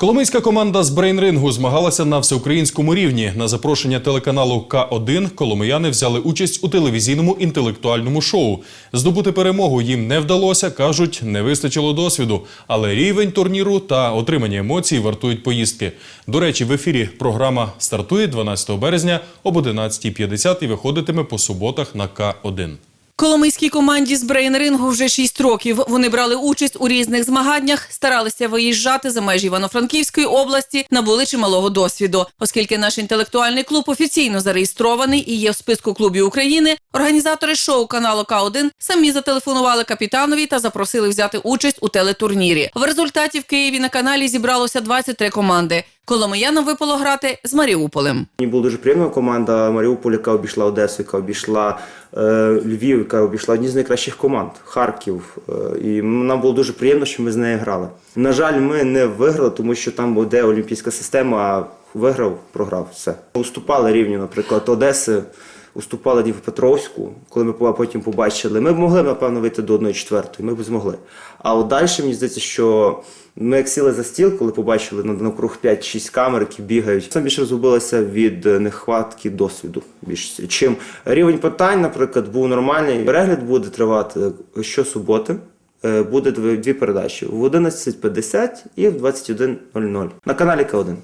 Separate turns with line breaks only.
Коломийська команда з брейнрингу змагалася на всеукраїнському рівні. На запрошення телеканалу К1 коломияни взяли участь у телевізійному інтелектуальному шоу. Здобути перемогу їм не вдалося, кажуть, не вистачило досвіду. Але рівень турніру та отримані емоцій вартують поїздки. До речі, в ефірі програма стартує 12 березня об 11.50 і виходитиме по суботах на К1.
Коломийській команді з брейн-рингу вже 6 років. Вони брали участь у різних змаганнях, старалися виїжджати за межі Івано-Франківської області, набули чималого досвіду. Оскільки наш інтелектуальний клуб офіційно зареєстрований і є в списку клубів України, організатори шоу каналу К1 самі зателефонували капітанові та запросили взяти участь у телетурнірі. В результаті в Києві на каналі зібралося 23 команди. Коломиянам випало грати з Маріуполем.
Мені було дуже приємно. Команда Маріуполь, яка обійшла Одесу, яка обійшла е, Львів, яка обійшла одні з найкращих команд Харків. Е, і нам було дуже приємно, що ми з нею грали. На жаль, ми не виграли, тому що там буде олімпійська система, а виграв, програв все. Уступали рівню, наприклад, Одеси. Уступали Дніпропетровську, коли ми потім побачили, ми б могли, напевно, вийти до 1-4, ми б змогли. А от далі, мені здається, що ми як сіли за стіл, коли побачили на- навкруг 5-6 камер, які бігають, це більше розгубилося від нехватки досвіду. Більш чим рівень питань, наприклад, був нормальний. Перегляд буде тривати щосуботи. Е, Буде дві передачі в 11.50 і в 21.00 на каналі К1.